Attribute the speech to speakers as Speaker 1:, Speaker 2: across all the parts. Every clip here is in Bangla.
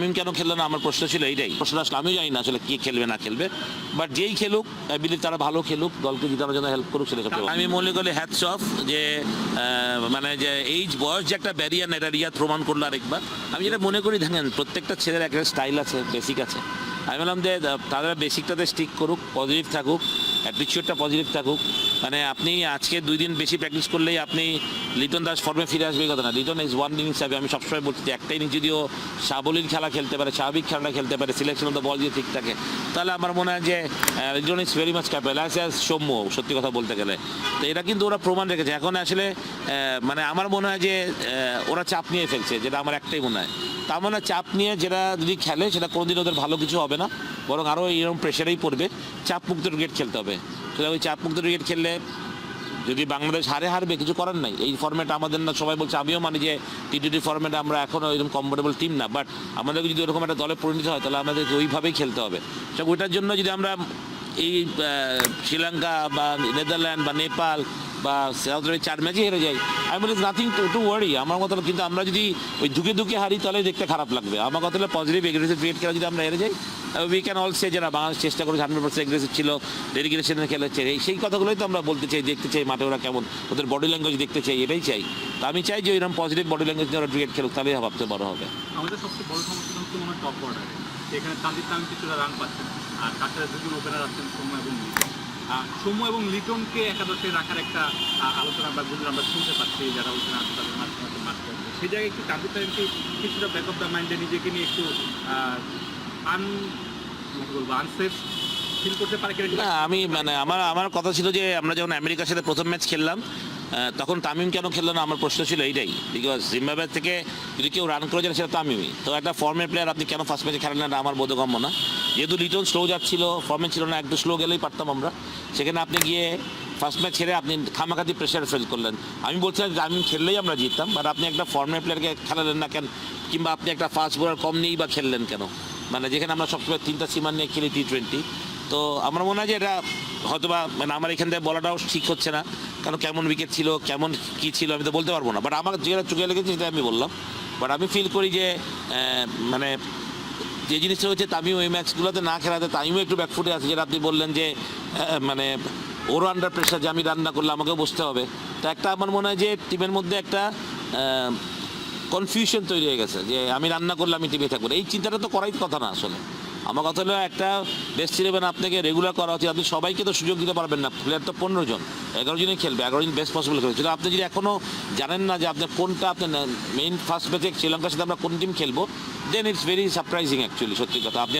Speaker 1: তামিম কেন খেললো না? আমার প্রশ্ন ছিল এইটাই। প্রশ্ন আসলে, আমিও জানি না আসলে কে খেলবে, না খেলবে। বাট যেই খেলুক বিলিভ তারা ভালো খেলুক, দলকে জিতানোর জন্য হেল্প করুক সেটা আমি মনে করি হ্যাটস অফ যে মানে যে এই বয়স যে একটা ব্যারিয়ার এটা রিয়াদ প্রমাণ করল আরেকবার। আমি যেটা মনে করি দেখেন, প্রত্যেকটা ছেলের একটা স্টাইল আছে বেসিক আছে। আমি বললাম যে, তারা বেসিকটাতে স্টিক করুক পজিটিভ থাকুক অ্যাটিচিউডটা পজিটিভ থাকুক। মানে আপনি আজকে দুই দিন বেশি প্র্যাকটিস করলেই আপনি লিটন দাস ফর্মে ফিরে আসবে কথা না লিটন ইজ ওয়ান ইনিংস হবে আমি সবসময় বলছি যে একটা ইনিংস যদিও সাবলীল খেলা খেলতে পারে, স্বাভাবিক খেলাটা খেলতে পারে সিলেকশন অফ দ্য বল দিয়ে ঠিক থাকে, তাহলে আমার মনে হয় যে Liton is very much capable as as Soumya, সত্যি কথা বলতে গেলে। তো এটা কিন্তু ওরা প্রমাণ রেখেছে। এখন আসলে মানে আমার মনে হয় যে ওরা চাপ নিয়ে ফেলছে, যেটা আমার একটাই মনে হয়। তার মানে চাপ নিয়ে যেটা যদি খেলে, সেটা কোনোদিন ওদের ভালো কিছু হবে না। বরং আরও এরকম প্রেশারেই পড়বে। চাপ মুক্ত ক্রিকেট খেলতে হবে। তাহলে ওই চাপ মুক্ত ক্রিকেট খেললে যদি বাংলাদেশ হারে হারবে, কিছু করার নাই। এই ফর্মেট আমাদের না, সবাই বলছে, আমিও মানি যে টি টোয়েন্টি ফর্মেট আমরা এখনও এরকম কমফোর্টেবল টিম না। বাট আমাদের যদি ওরকম একটা দলে পরিণত হয়, তাহলে আমাদেরকে ওইভাবেই খেলতে হবে। তো ওইটার জন্য যদি আমরা এই শ্রীলঙ্কা বা নেদারল্যান্ড বা নেপাল বা সাউথ চার ম্যাচে হেরে যাই। আমি বলি নাথিং টু ওয়ারি আমার কথা কিন্তু আমরা যদি ওই দুকে দুকে হারি, তাহলে দেখতে খারাপ লাগবে। আমার কথা হলো পজিটিভ এগ্রেসিভ ক্রিয়েট খেলা যদি আমরা হেরে যাই উই ক্যান অল সে যারা বাংলাদেশ চেষ্টা করেছে হান্ড্রেড পার্সেন্ট এগ্রেসিভ ছিল ডেডিকেশনে এই সেই কথাগুলোই তো আমরা বলতে চাই, দেখতে চাই মাঠে ওরা কেমন, ওদের বডি ল্যাঙ্গুয়েজ দেখতে চাই, এটাই চাই। তো আমি চাই যে এরকম পজিটিভ বডি ল্যাঙ্গুয়েজ ওরা ক্রিকেট খেলুক, তাহলেই ভাবতে বড় হবে।
Speaker 2: আমাদের সবচেয়ে বড় সমস্যা হচ্ছে টপ অর্ডারে এখানে কিছুটা রান আর ওপেনার এবং সৌম্য এবং লিটনকে একাদশে রাখার একটা আলোচনা বা গুজর আমরা শুনতে পাচ্ছি যারা ওখানে আছে তাদের মাঝে মাঠ করছে সেই জায়গায় একটু তানজিদ তামিমকে কিছুটা ব্যাক অফ দ্য মাইন্ডে নিজেকে নিয়ে একটু আন কি বলব আনসেফ
Speaker 1: না, আমি মানে আমার আমার কথা ছিল যে আমরা যখন আমেরিকার সাথে প্রথম ম্যাচ খেললাম তখন তামিম কেন খেললো না? আমার প্রশ্ন ছিল এইটাই। বিকজ জিম্বাবুয়ে থেকে যদি কেউ রান করে যান সেটা তামিমই। তো একটা ফর্মের প্লেয়ার আপনি কেন ফার্স্ট ম্যাচে খেলেন না? আমার বোধগম্য না। যেহেতু লিটন স্লো যাচ্ছিল ফর্মে ছিল না একটু স্লো গেলেই পারতাম আমরা। সেখানে আপনি গিয়ে ফার্স্ট ম্যাচ ছেড়ে আপনি খামাখাতি প্রেশার ফেল করলেন। আমি বলছিলাম যে, আমি খেললেই আমরা জিততাম বাট আপনি একটা ফর্মের প্লেয়ারকে খেলালেন না কেন? কিংবা আপনি একটা ফাস্ট বোলার কম নিয়েই বা খেললেন কেন? মানে যেখানে আমরা সবসময় তিনটা সীমান নিয়ে খেলি টি টোয়েন্টি তো আমার মনে হয় যে এটা হয়তোবা মানে আমার এখান থেকে বলাটাও ঠিক হচ্ছে না, কারণ কেমন উইকেট ছিল, কেমন কি ছিল আমি তো বলতে পারব না। বাট আমার যেটা চোখে লেগেছে সেটা আমি বললাম। বাট আমি ফিল করি যে মানে যে জিনিসটা হচ্ছে তামিম ওই ম্যাচগুলোতে না খেলাতে তামিমও একটু ব্যাকফুটে আছে, যেটা আপনি বললেন যে মানে ওরও আন্ডার প্রেশার যে আমি রান্না করলে আমাকে বসতে হবে। তো একটা আমার মনে হয় যে টিমের মধ্যে একটা কনফিউশন তৈরি হয়ে গেছে যে আমি রান্না করলে আমি টিমে থাকব এই চিন্তাটা তো করাই কথা না আসলে। আমার কথা হলো একটা বেস্ট ইলেভেন আপনাকে রেগুলার করা উচিত আপনি সবাইকে তো সুযোগ দিতে পারবেন না। প্লেয়ার তো পনেরো জন, এগারো জনই খেলবে, এগারো জন বেস্ট পসিবল খেলবে। সেটা আপনি যদি এখনও জানেন না যে আপনি কোনটা আপনার মেইন ফার্স্ট ম্যাচে শ্রীলঙ্কার সাথে আমরা কোন টিম খেলব then it's very surprising actually সত্যি কথা। আপনি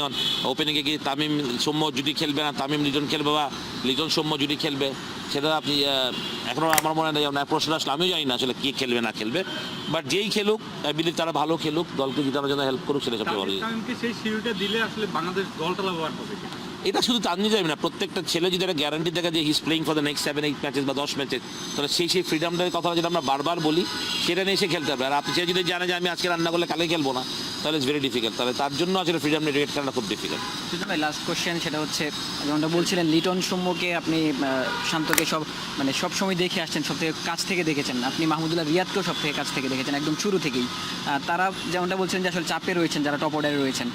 Speaker 1: ওপেনিংয়ে গিয়ে তামিম সৌম্য যদি খেলবে না, তামিম লিটন খেলবে বা লিটন সৌম্য যদি খেলবে সেটা আপনি এখনও আমার মনে হয় না প্রশ্ন আসলে আমিও জানি না আসলে কে খেলবে না খেলবে বাট যেই খেলুক বিলিভ তারা ভালো খেলুক দলকে জিতানোর জন্য হেল্প করুক সেটা সবচেয়ে ভালো
Speaker 2: সেই শিডিউলটা দিলে আসলে বাংলাদেশ দলটা লাভবান হবে?
Speaker 1: এটা শুধু তানজি যাবে না, প্রত্যেকটা ছেলে যদি একটা গ্যারান্টি দেখে যে he's playing for the next seven eight matches বা দশ ম্যাচেস তাহলে সেই সেই ফ্রিডমটার কথা যেটা আমরা বারবার বলি, সেটা নিয়ে এসে খেলতে হবে আর আপনি, সে যদি জানে যে আমি আজকে রান্না করলে কালকে খেলব না, তাহলে ইটস ভেরি ডিফিকাল্ট তাহলে তার জন্য আসলে ফ্রিডম নিয়ে ক্রিকেট খেলাটা খুব ডিফিকাল্ট
Speaker 3: ভাই লাস্ট কোশ্চেন সেটা হচ্ছে, যেমনটা বলছিলেন, লিটন সৌম্যকে আপনি শান্তকে সব মানে সব সময় দেখে আসছেন, সব থেকে কাছ থেকে দেখেছেন। আপনি মাহমুদুল্লাহ রিয়াদকেও সব থেকে কাছ থেকে দেখেছেন, একদম শুরু থেকেই। তারা যেমনটা বলছেন যে আসলে চাপে রয়েছেন, যারা টপ অর্ডারে রয়েছেন।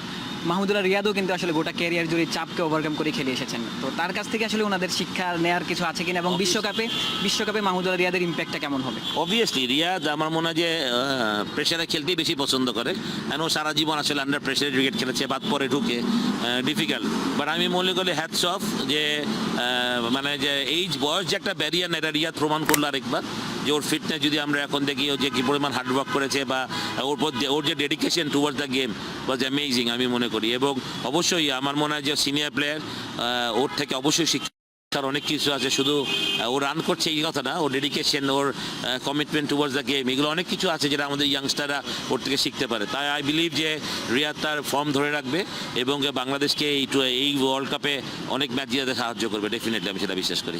Speaker 3: মাহমুদুল্লাহ রিয়াদও কিন্তু আসলে গোটা ক্যারিয়ার জুড়ে চাপকে ওভারকাম করে খেলে এসেছেন। তো তার কাছ থেকে আসলে ওনাদের শিক্ষা নেওয়ার কিছু আছে কিনা এবং বিশ্বকাপে বিশ্বকাপে মাহমুদুল্লাহ রিয়াদের ইম্প্যাক্টটা কেমন হবে?
Speaker 1: অবভিয়াসলি রিয়াদ আমার মনে হয় যে প্রেশারে খেলতেই বেশি পছন্দ করে। কেন ও সারা জীবন আসলে আন্ডার প্রেশারে ক্রিকেট খেলেছে বাদ পরে ঢুকে ডিফিকাল্ট বাট আমি মনে করি হ্যাটস অফ যে মানে যে এই বয়স যে একটা ব্যারিয়ার না এটা রিয়াদ প্রমাণ করল আরেকবার। যে ওর ফিটনেস যদি আমরা এখন দেখি, ও যে কী পরিমাণ হার্ডওয়ার্ক করেছে বা ওর ওর যে dedication towards the game was amazing আমি মনে করি। এবং অবশ্যই আমার মনে হয় যে সিনিয়র প্লেয়ার ওর থেকে অবশ্যই শিক্ষা তার অনেক কিছু আছে। শুধু ও রান করছে এই কথা না ওর ডেডিকেশন ওর কমিটমেন্ট টুয়ার্ডস দ্য গেম এগুলো অনেক কিছু আছে যেটা আমাদের ইয়াংস্টাররা ওর থেকে শিখতে পারে। তাই আই বিলিভ যে রিয়াদ তার ফর্ম ধরে রাখবে এবং বাংলাদেশকে এই এই ওয়ার্ল্ড কাপে অনেক ম্যাচ জিতাতে সাহায্য করবে। ডেফিনেটলি আমি সেটা বিশ্বাস করি।